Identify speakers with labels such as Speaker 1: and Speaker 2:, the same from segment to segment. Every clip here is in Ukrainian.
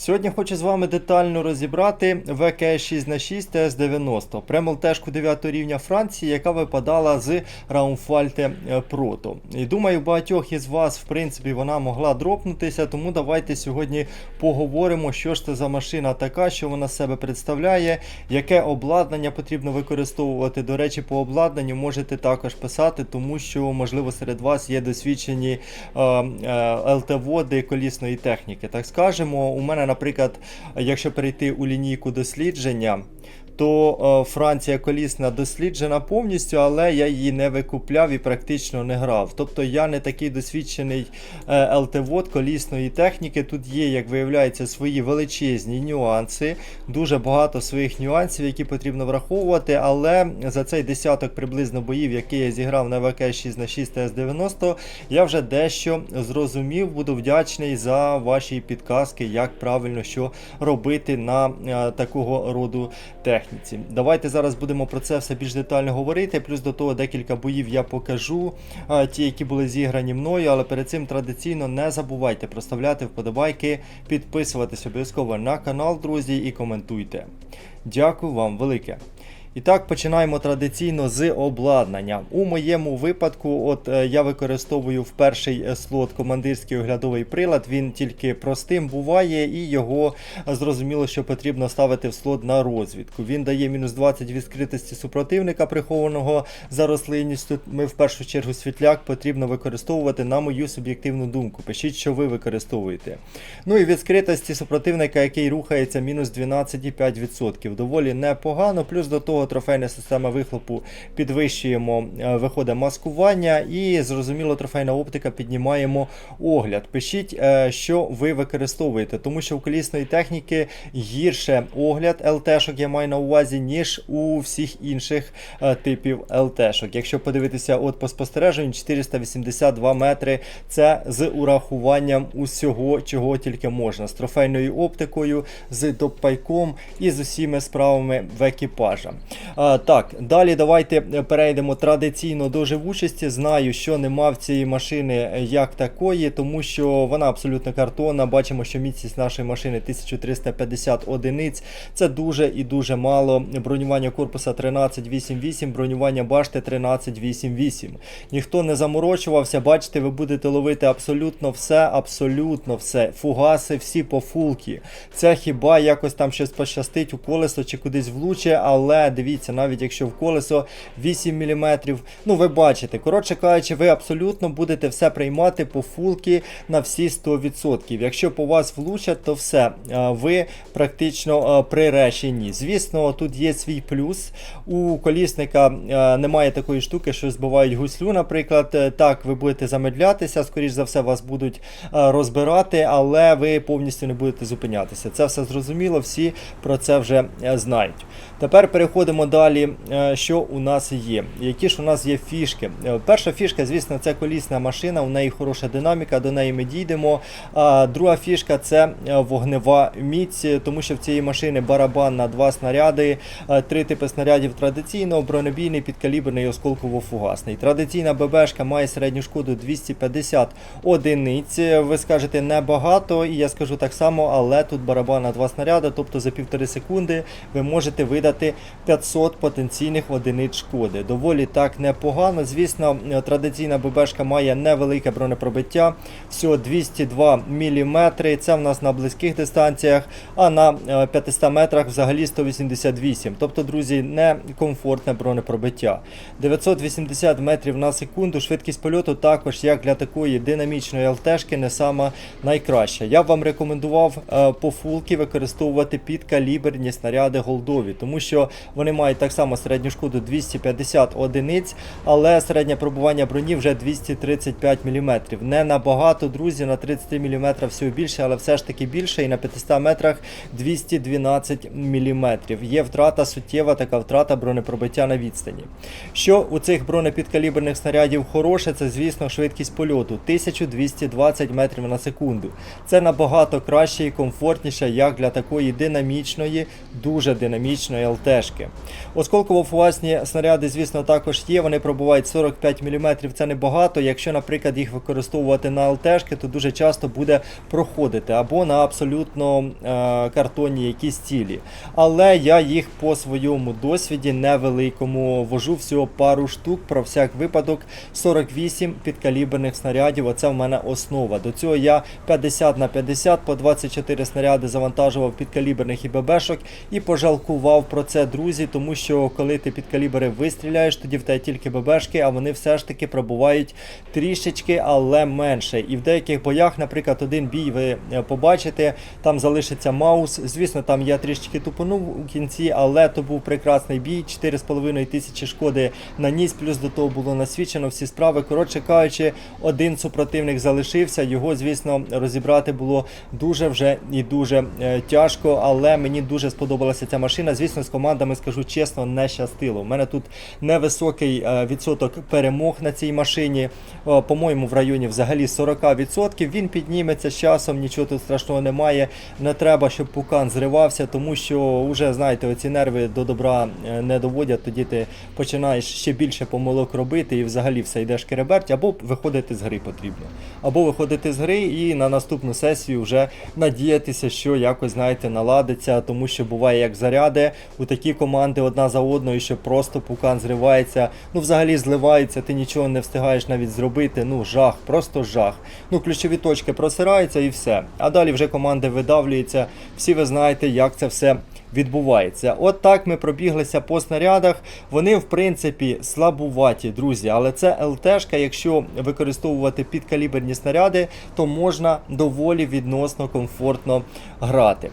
Speaker 1: Сьогодні хочу з вами детально розібрати ВК6х6 ТС-90, премолтежку 9 рівня Франції, яка випадала з Раумфальте Прото. І думаю, багатьох із вас, в принципі, вона могла дропнутися, тому давайте сьогодні поговоримо, що ж це за машина така, що вона себе представляє, яке обладнання потрібно використовувати. До речі, по обладнанню можете також писати, тому що, можливо, серед вас є досвідчені е, е, ЛТ-води колісної техніки. Так скажемо, у мене, наприклад, якщо перейти у лінійку дослідження. То е, Франція колісна досліджена повністю, але я її не викупляв і практично не грав. Тобто я не такий досвідчений е, ЛТ-вод колісної техніки. Тут є, як виявляється, свої величезні нюанси, дуже багато своїх нюансів, які потрібно враховувати. Але за цей десяток приблизно боїв, які я зіграв на ВК 6 на 6 ТС-90, я вже дещо зрозумів. Буду вдячний за ваші підказки, як правильно що робити на е, такого роду техніці. Давайте зараз будемо про це все більш детально говорити. Плюс до того декілька боїв я покажу, ті, які були зіграні мною. Але перед цим традиційно не забувайте проставляти вподобайки, підписуватись обов'язково на канал, друзі, і коментуйте. Дякую вам велике. І так, починаємо традиційно з обладнання. У моєму випадку, от е, я використовую в перший е, слот командирський оглядовий прилад. Він тільки простим буває, і його е, зрозуміло, що потрібно ставити в слот на розвідку. Він дає мінус 20 від скритості супротивника, прихованого за рослинністю. Ми в першу чергу світляк потрібно використовувати на мою суб'єктивну думку. Пишіть, що ви використовуєте. Ну і від скритості супротивника, який рухається мінус 12,5%. Доволі непогано. Плюс до того трофейна система вихлопу підвищуємо, е, виходить маскування, і зрозуміло, трофейна оптика піднімаємо огляд. Пишіть, е, що ви використовуєте, тому що у колісної техніки гірше огляд ЛТ-шок я маю на увазі, ніж у всіх інших е, типів ЛТ-шок. Якщо подивитися от по спостереженню, 482 метри це з урахуванням усього, чого тільки можна. З трофейною оптикою, з допайком і з усіма справами в екіпажа. А, так, далі давайте перейдемо традиційно до живучості. Знаю, що нема в цієї машини як такої, тому що вона абсолютно картонна. Бачимо, що міцність нашої машини 1350 одиниць. Це дуже і дуже мало. Бронювання корпуса 1388, бронювання башти 1388. Ніхто не заморочувався. Бачите, ви будете ловити абсолютно все, абсолютно все. Фугаси всі по фулки. Це хіба якось там щось пощастить у колесо чи кудись влуче, але дивіться, навіть якщо в колесо 8 мм, ну ви бачите, коротше кажучи, ви абсолютно будете все приймати по фулки на всі 100%. Якщо по вас влучать, то все, ви практично приречені. Звісно, тут є свій плюс. У колісника немає такої штуки, що збивають гуслю, наприклад. Е, Так, ви будете замедлятися, скоріш за все, вас будуть розбирати, але ви повністю не будете зупинятися. Це все зрозуміло, всі про це вже е, знають. Тепер переходимо далі, е, що у нас є. Які ж у нас є фішки? Е, Перша фішка, звісно, це колісна машина, у неї хороша динаміка, до неї ми дійдемо. А друга фішка це е, вогнева міць, тому що в цієї машини барабан на два снаряди, три типи снарядів традиційно, бронебійний, підкаліберний осколково-фугасний. Традиційна ББшка має середню шкоду 250 одиниць. Ви скажете небагато, і я скажу так само, але тут барабан на два снаряди, тобто за півтори секунди ви можете видати 500 потенційних одиниць шкоди. Доволі так непогано. Звісно, е, традиційна ББшка має невелике бронепробиття, всього 202 мм. Це в нас на близьких дистанціях, а на е, 500 метрах взагалі 188. Тобто, друзі, некомфортне бронепробиття. 980 метрів на секунду. Швидкість польоту також, як для такої динамічної ЛТшки, не сама найкраща. Я б вам рекомендував е, по фулки використовувати підкаліберні снаряди голдові, тому що вони мають так само середню шкоду 250 одиниць, але середнє пробування броні вже 235 мм. Не набагато, друзі, на 30 мм всього більше, але все ж таки більше, і на 500 метрах 212 мм. Є втрата суттєва, така втрата бронепробиття на відстані. Що у цих бронепідкаліберних снарядів хороше, це, звісно, швидкість польоту 1220 метрів на секунду. Це набагато краще і комфортніше, як для такої динамічної, дуже динамічної ЛТшки. Осколково-фугасні снаряди, звісно, також є. Вони пробувають 45 мм, це небагато. Якщо, наприклад, їх використовувати на ЛТшки, то дуже часто буде проходити або на абсолютно е, картонні якісь цілі. Але я їх по своєму досвіді невеликому вожу всього пару штук про всяк випадок 48 підкаліберних снарядів. Оце в мене основа. До цього я 50 на 50 по 24 снаряди завантажував підкаліберних і ББшок і пожалкував про це, друзі, тому що коли ти під калібри вистріляєш, тоді в тебе тільки ББшки, а вони все ж таки пробувають трішечки, але менше. І в деяких боях, наприклад, один бій ви е, побачите, там залишиться маус. Звісно, там я трішечки тупонув у кінці, але то був прекрасний бій. 4,5 тисячі шкоди наніс, плюс до того було насвідчено всі справи. Коротше кажучи, один супротивник залишився. Його, звісно, розібрати було дуже вже і дуже е, тяжко, але мені дуже сподобалася ця машина. Звісно, з командами скажу чесно, не щастило. У мене тут невисокий е, відсоток перемог на цій машині. По-моєму, в районі взагалі 40%. Він підніметься з часом, нічого тут страшного немає. Не треба, щоб пукан зривався, тому що вже знаєте, оці нерви до добра е, не доводять. Тоді ти починаєш ще більше помилок робити і взагалі все йдеш кереберть, або виходити з гри потрібно. Або виходити з гри і на наступну сесію вже надіятися, що якось знаєте, наладиться, тому що буває як заряди у такі команди одна за одною, що просто пукан зривається, ну взагалі зливається, ти нічого не встигаєш навіть зробити. Ну жах, просто жах. Ну ключові точки просираються і все. А далі вже команди видавлюються. Всі ви знаєте, як це все відбувається. От так ми пробіглися по снарядах. Вони, в принципі, слабуваті, друзі. Але це ЛТшка, якщо використовувати підкаліберні снаряди, то можна доволі відносно комфортно грати.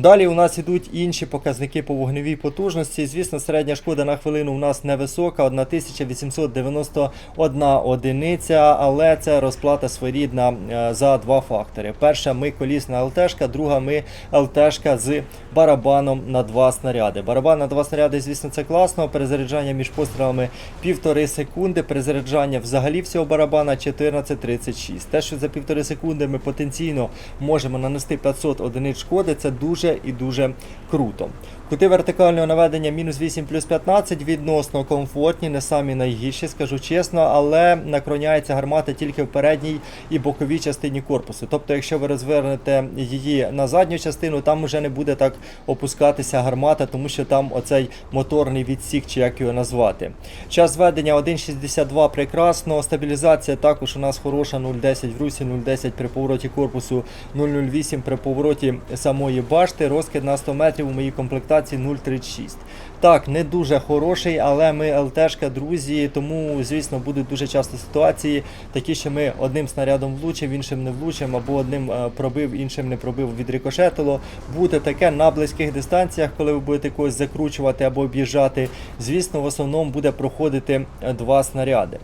Speaker 1: Далі у нас ідуть інші показники по вогневій потужності. Звісно, середня шкода на хвилину у нас невисока, 1891 одиниця, але це розплата своєрідна е, за два фактори. Перша ми колісна ЛТшка, друга ми ЛТшка з барабаном на два снаряди. Барабан на два снаряди, звісно, це класно. Перезаряджання між пострілами півтори секунди. Перезаряджання взагалі всього барабана 14.36. Те, що за півтори секунди ми потенційно можемо нанести 500 одиниць шкоди, це дуже і дуже круто. Кути вертикального наведення мінус 8 плюс 15 відносно комфортні, не самі найгірші, скажу чесно, але накроняється гармата тільки в передній і боковій частині корпусу. Тобто, якщо ви розвернете її на задню частину, там вже не буде так опускатися гармата, тому що там оцей моторний відсік, чи як його назвати. Час зведення 1.62 прекрасно, стабілізація також у нас хороша 0.10 в русі, 0.10 при повороті корпусу, 0.08 при повороті самої башти, розкид на 100 метрів у моїй комплектації 0,36. Так, не дуже хороший, але ми ЛТшка, друзі, тому, звісно, будуть дуже часто ситуації, такі, що ми одним снарядом влучимо, іншим не влучимо, або одним е, пробив, іншим не пробив, відрикошетило. Буде таке на близьких дистанціях, коли ви будете когось закручувати або об'їжджати. Звісно, в основному буде проходити е, два снаряди.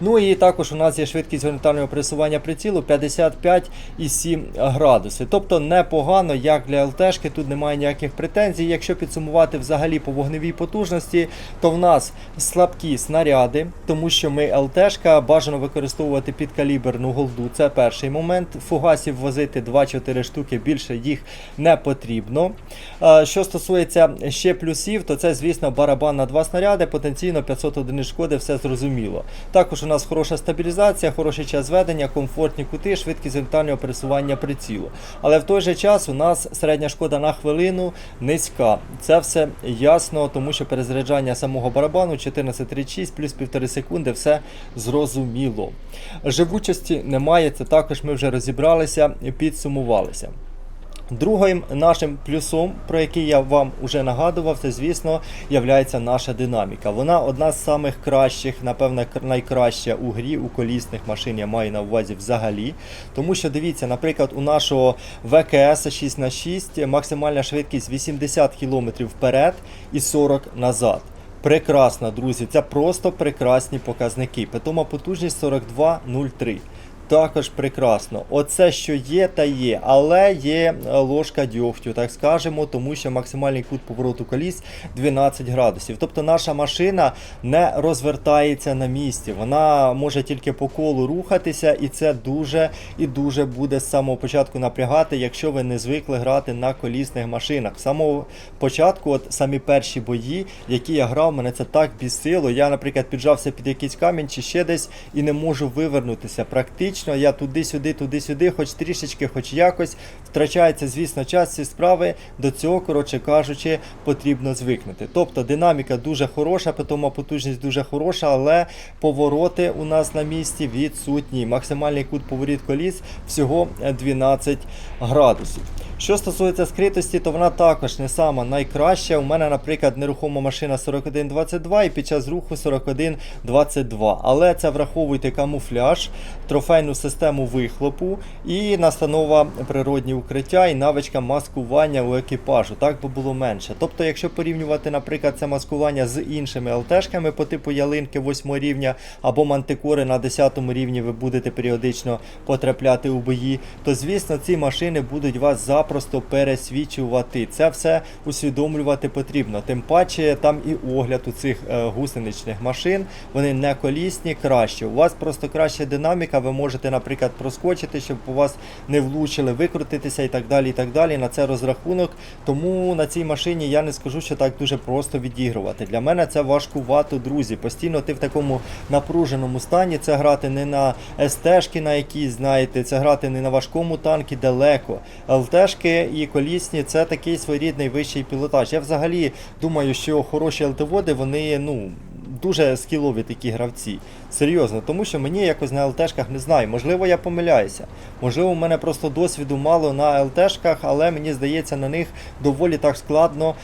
Speaker 1: Ну і також у нас є швидкість горизонтального пресування прицілу 55,7 градуси. Тобто непогано, як для ЛТшки, тут немає ніяких претензій. Якщо підсумувати взагалі по вогневій потужності, то в нас слабкі снаряди, тому що ми ЛТшка бажано використовувати підкаліберну голду. Це перший момент. Фугасів возити 2-4 штуки, більше їх не потрібно. Е, Що стосується ще плюсів, то це, звісно, барабан на два снаряди, потенційно 500 одиниць шкоди, все зрозуміло. Також у нас хороша стабілізація, хороший час ведення, комфортні кути, швидкість горизонтального пересування прицілу. Але в той же час у нас середня шкода на хвилину низька. Це все ясно, тому що перезаряджання самого барабану 14.36 плюс 1,5 секунди, все зрозуміло. Живучості немає, це також ми вже розібралися і підсумувалися. Другим нашим плюсом, про який я вам вже нагадував, це, звісно, є наша динаміка. Вона одна з самих кращих, напевно, найкраща у грі у колісних машин, я маю на увазі взагалі. Тому що дивіться, наприклад, у нашого ВКС 6х6 максимальна швидкість 80 км вперед і 40 назад. Прекрасно, друзі, це просто прекрасні показники. Питома потужність 42,03. Також прекрасно. Оце що є, та є, але є е, ложка дьогтю, так скажемо, тому що максимальний кут повороту коліс 12 градусів. Тобто наша машина не розвертається на місці. Вона може тільки по колу рухатися, і це дуже і дуже буде з самого початку напрягати, якщо ви не звикли грати на колісних машинах. З самого початку, от самі перші бої, які я грав, мене це так бісило. Я, наприклад, піджався під якийсь камінь чи ще десь і не можу вивернутися. Практично я туди-сюди, туди-сюди, хоч трішечки, хоч якось. Втрачається, звісно, час ці справи. До цього, коротше кажучи, потрібно звикнути. Тобто динаміка дуже хороша, питома потужність дуже хороша, але повороти у нас на місці відсутні. Максимальний кут поворіт коліс всього 12 градусів. Що стосується скритості, то вона також не сама найкраща. У мене, наприклад, нерухома машина 4122 і під час руху 4122. Але це враховуйте камуфляж, трофейну систему вихлопу і настанова природні укриття і навичка маскування у екіпажу. Так би було менше. Тобто, якщо порівнювати, наприклад, це маскування з іншими ЛТшками по типу ялинки 8 рівня або мантикори на 10 рівні, ви будете періодично потрапляти у бої, то звісно ці машини будуть вас запросто пересвічувати. Це все усвідомлювати потрібно. Тим паче там і огляд у цих е, гусеничних машин, вони не колісні, краще. У вас просто краща динаміка, ви можете, наприклад, проскочити, щоб у вас не влучили, викрутитися і так далі. і так далі. На це розрахунок. Тому на цій машині я не скажу, що так дуже просто відігрувати. Для мене це важкувато, друзі. Постійно ти в такому напруженому стані. Це грати не на СТ-шки, на якісь, знаєте, це грати не на важкому танкі далеко. ЛТшки і колісні це такий своєрідний вищий пілотаж. Я взагалі думаю, що хороші ЛТВоди, вони, ну. Дуже скілові такі гравці. Серйозно, тому що мені якось на ЛТшках не знаю. Можливо, я помиляюся. Можливо, у мене просто досвіду мало на ЛТшках, але мені здається, на них доволі так складно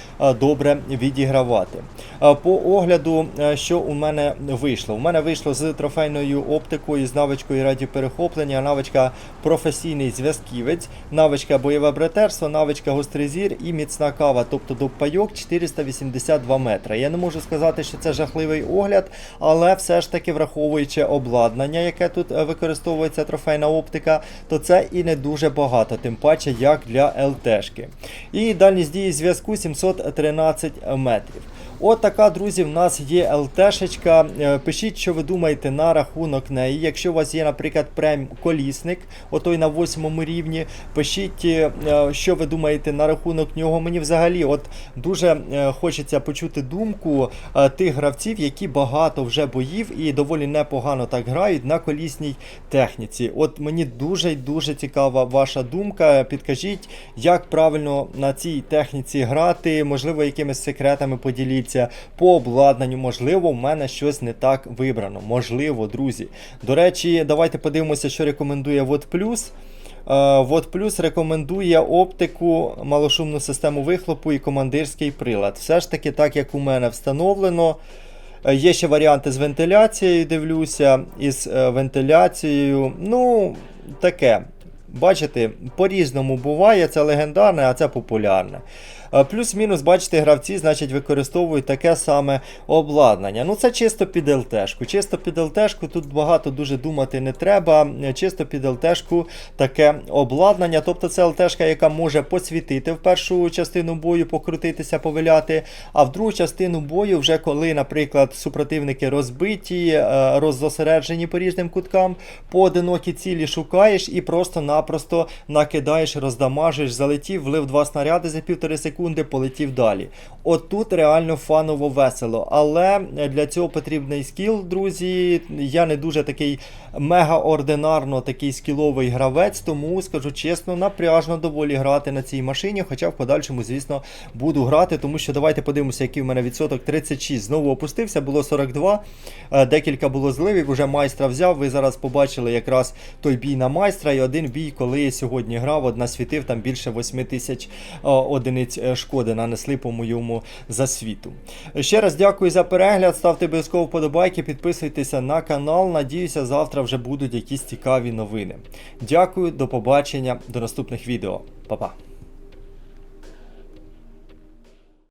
Speaker 1: добре відігравати. По огляду, е, що у мене вийшло? У мене вийшло з трофейною оптикою, з навичкою радіоперехоплення, навичка професійний зв'язківець, навичка бойове братерство, навичка гострий зір і міцна кава, тобто допайок 482 метри. Я не можу сказати, що це жахливий огляд, але все ж таки враховуючи обладнання, яке тут е, використовується трофейна оптика, то це і не дуже багато, тим паче як для ЛТшки. І дальність дії зв'язку 713 метрів. От така, друзі, в нас є ЛТшечка. Е, Пишіть, що ви думаєте на рахунок неї. Якщо у вас є, наприклад, прем колісник, отой на восьмому рівні, пишіть, е, що ви думаєте на рахунок нього. Мені взагалі от дуже е, хочеться почути думку тих гравців, які багато вже боїв і доволі непогано так грають на колісній техніці. От мені дуже дуже цікава ваша думка. Підкажіть, як правильно на цій техніці грати, можливо, якимись секретами поділіться. По обладнанню, можливо, в мене щось не так вибрано. Можливо, друзі. До речі, давайте подивимося, що рекомендує Вот Плюс. Вот рекомендує оптику, малошумну систему вихлопу і командирський прилад. Все ж таки, так як у мене встановлено. Е, Є ще варіанти з вентиляцією, дивлюся, із е, вентиляцією. Ну, таке. Бачите, по-різному буває, це легендарне, а це популярне. Плюс-мінус, бачите, гравці, значить, використовують таке саме обладнання. Ну, це чисто під ЛТшку. Чисто під ЛТшку, тут багато дуже думати не треба. Чисто під ЛТшку таке обладнання. Тобто це ЛТшка, яка може посвітити в першу частину бою, покрутитися, повиляти. А в другу частину бою, вже коли, наприклад, супротивники розбиті, е, роззосереджені по різним куткам, поодинокі цілі шукаєш і просто-напросто накидаєш, роздамажиш, залетів, влив два снаряди за півтори секунди, полетів далі. От тут реально фаново весело. Але для цього потрібний скіл, друзі. Я не дуже такий мегаординарно такий скіловий гравець, тому скажу чесно, напряжно доволі грати на цій машині. Хоча в подальшому, звісно, буду грати, тому що давайте подивимося, який в мене відсоток 36. Знову опустився, було 42. Е, Декілька було зливів, вже майстра взяв. Ви зараз побачили якраз той бій на майстра і один бій, коли я сьогодні грав, от насвітив там більше 8 тисяч е, одиниць е, шкоди нанесли по моєму засвіту. Ще раз дякую за перегляд. Ставте обов'язково вподобайки, підписуйтеся на канал. Надіюся, завтра вже будуть якісь цікаві новини. Дякую, до побачення, до наступних відео. Па-па.